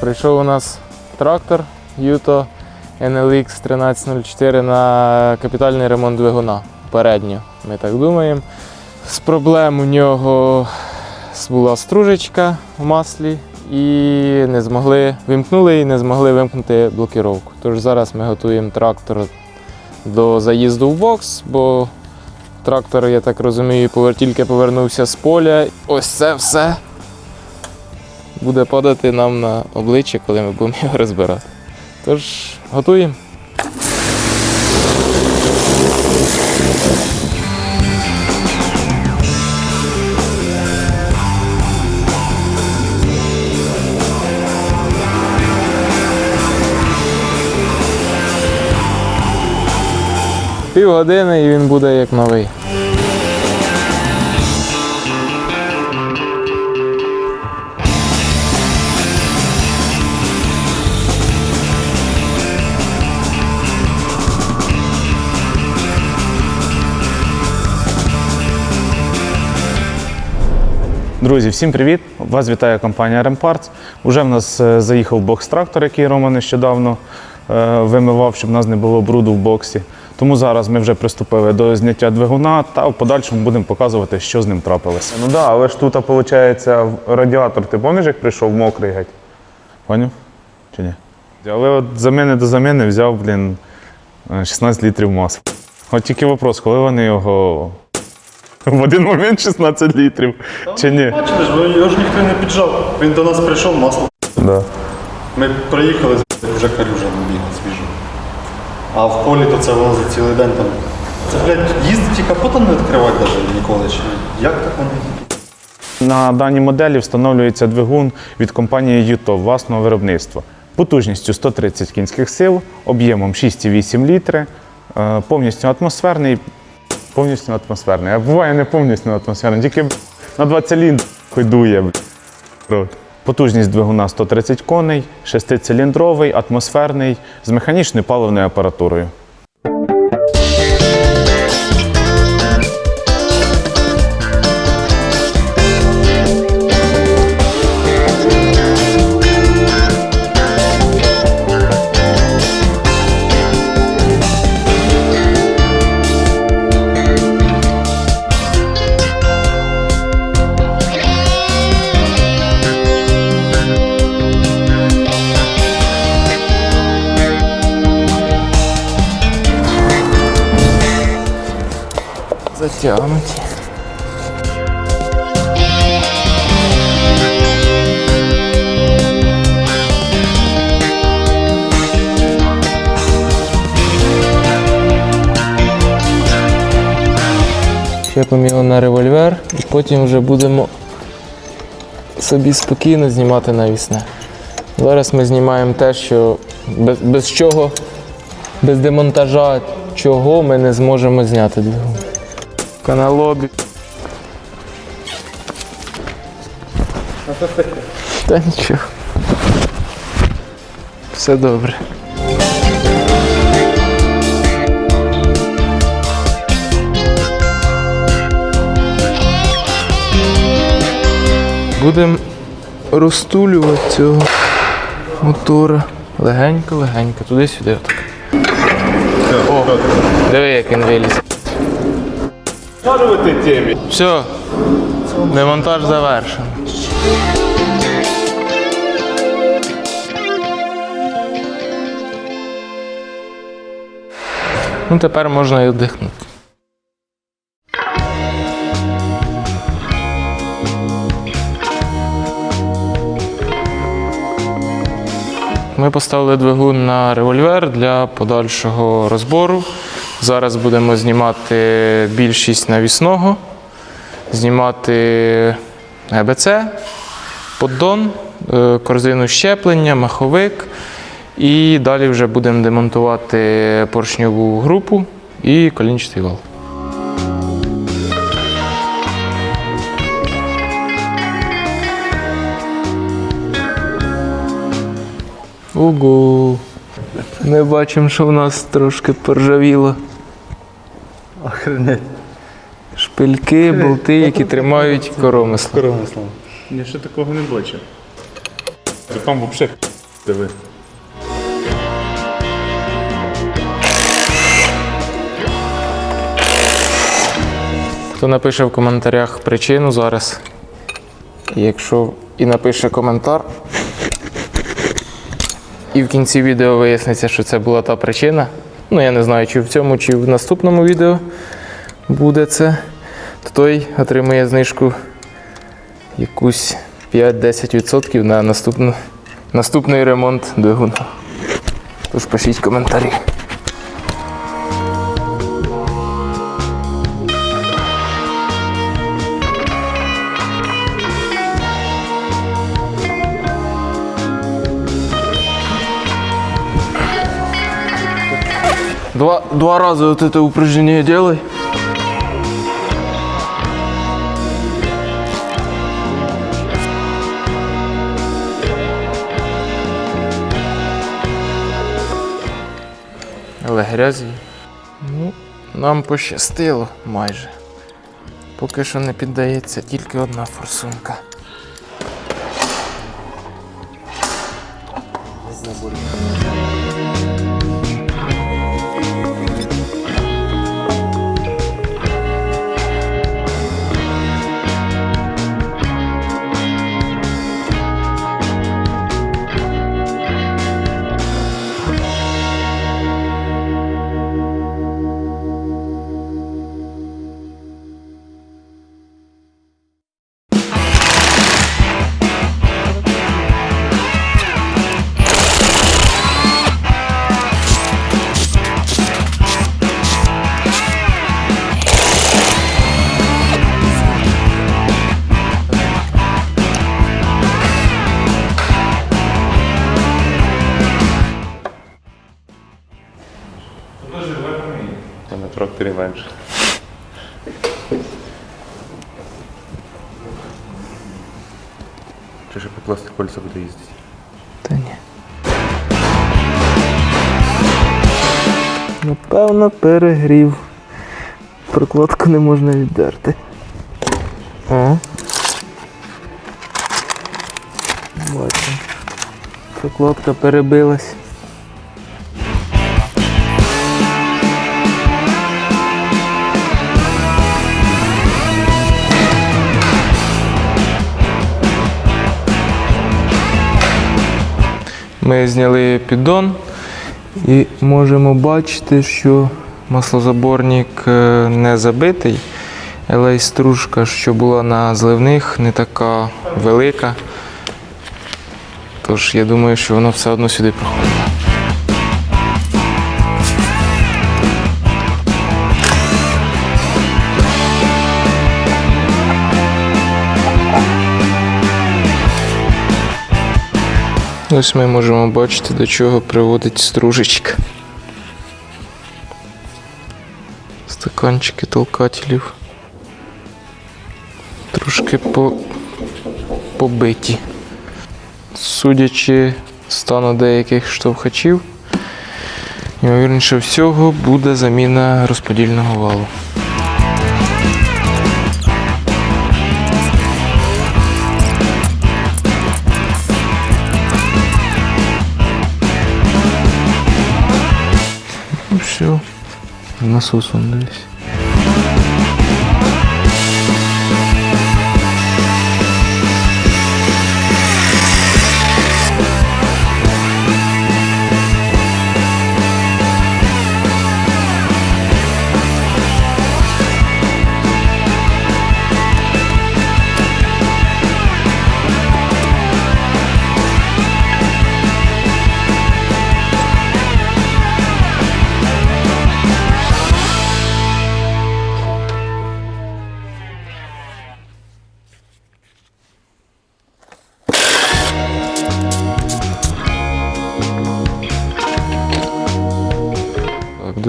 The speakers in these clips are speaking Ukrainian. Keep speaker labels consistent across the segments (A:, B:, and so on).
A: Прийшов у нас трактор Юто NLX 1304 на капітальний ремонт двигуна. Передньо, ми так думаємо. З проблем у нього була стружечка в маслі і не змогли вимкнули і не змогли вимкнути блокіровку. Тож зараз ми готуємо трактор до заїзду в бокс, бо трактор, я так розумію, тільки повернувся з поля. Ось це все буде падати нам на обличчя, коли ми будемо його розбирати. Тож готуємо. Півгодини і він буде як новий.
B: Друзі, всім привіт! Вас вітає компанія Remparts. Уже в нас е, заїхав бокс-трактор, який Рома нещодавно е, вимивав, щоб в нас не було бруду в боксі. Тому зараз ми вже приступили до зняття двигуна та в подальшому будемо показувати, що з ним трапилося. Ну так, да, але ж тут, виходить, радіатор, ти пам'ятаєш, як прийшов мокрий геть? Поняв? Чи ні? Але от заміни до заміни взяв, блін, е, 16 літрів масла. От тільки вопрос, коли вони його в один момент 16 літрів, чи ні?
C: Бачили ж, його ж ніхто не піджав. Він до нас прийшов, масло.
B: Да.
C: Ми приїхали, вже калюжа набігла свіжа. А в полі то це воно за цілий день там. Це, блядь, їздить і капота не відкривати навіть ніколи. Чи як так воно?
B: На даній моделі встановлюється двигун від компанії ЮТО власного виробництва. Потужністю 130 кінських сил, об'ємом 6,8 літри, е, повністю атмосферний. Повністю атмосферний. А буває не повністю атмосферний, тільки на 20 циліндрів ходує. Потужність двигуна 130 коней, шестициліндровий, атмосферний, з механічною паливною апаратурою.
A: Затягнуті. Чепимо його на револьвер і потім вже будемо собі спокійно знімати навісне. Зараз ми знімаємо те, що без, без чого, без демонтажа чого ми не зможемо зняти двигун. Каналобі. Та нічого. Все добре. Будемо розтулювати цього мотора. Легенько, легенько, туди-сюди. О, диви, як він виліз. Все, демонтаж завершений. Ну, тепер можна і віддихнути. Ми поставили двигун на револьвер для подальшого розбору. Зараз будемо знімати більшість навісного, знімати ГБЦ, поддон, е, корзину щеплення, маховик. І далі вже будемо демонтувати поршньову групу і колінчатий вал. Ого. Ми бачимо, що в нас трошки поржавіло.
C: Охренеть.
A: Шпильки, болти, які тримають коромисло.
C: Коромисло.
B: Я ще такого не бачив. Там взагалі Диви.
A: Хто напише в коментарях причину зараз. Якщо і напише коментар, і в кінці відео виясниться, що це була та причина. Ну, я не знаю, чи в цьому, чи в наступному відео буде це, то той отримує знижку якусь 5-10% на наступну, наступний ремонт двигуна. Тож пишіть коментарі. Два, раза вот это упражнение делай. Але грязі. Ну, нам пощастило майже. Поки що не піддається тільки одна форсунка.
B: На тракторі менше. Чи ще покласти кольця буде їздити?
A: Та ні. Напевно, перегрів. Прокладку не можна віддерти. О. Бачимо. Прокладка перебилась. Ми зняли піддон і можемо бачити, що маслозаборник е, не забитий, але й стружка, що була на зливних, не така велика. Тож я думаю, що воно все одно сюди проходить. Ось ми можемо бачити, до чого приводить стружечка. Стаканчики толкателів. Трошки по... побиті. Судячи стану деяких штовхачів, ймовірніше всього буде заміна розподільного валу. Ну все. Насос он десь.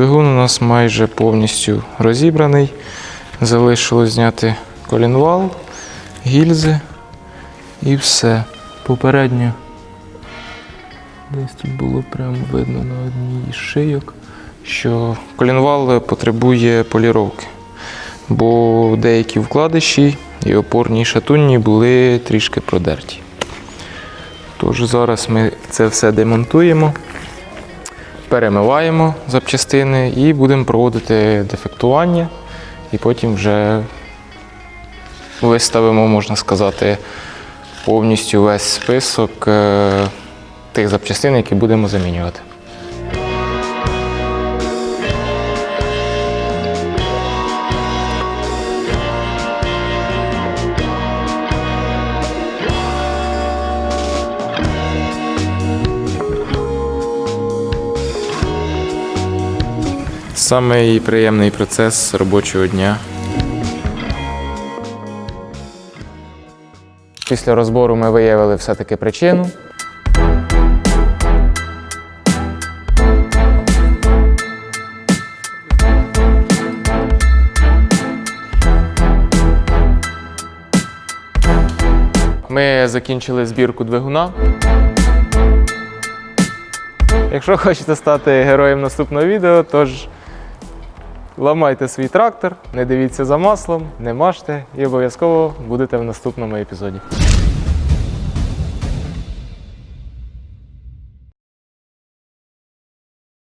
A: Двигун у нас майже повністю розібраний. Залишилось зняти колінвал, гільзи і все. Попередньо. Десь тут було прямо видно на одній шийок, що колінвал потребує поліровки. Бо деякі вкладиші і опорні шатунні були трішки продерті. Тож зараз ми це все демонтуємо, перемиваємо запчастини і будемо проводити дефектування. І потім вже виставимо, можна сказати, повністю весь список е, тих запчастин, які будемо замінювати. Самий приємний процес робочого дня. Після розбору ми виявили все-таки причину. Ми закінчили збірку двигуна. Якщо хочете стати героєм наступного відео, тож ламайте свій трактор, не дивіться за маслом, не мажте і обов'язково будете в наступному епізоді.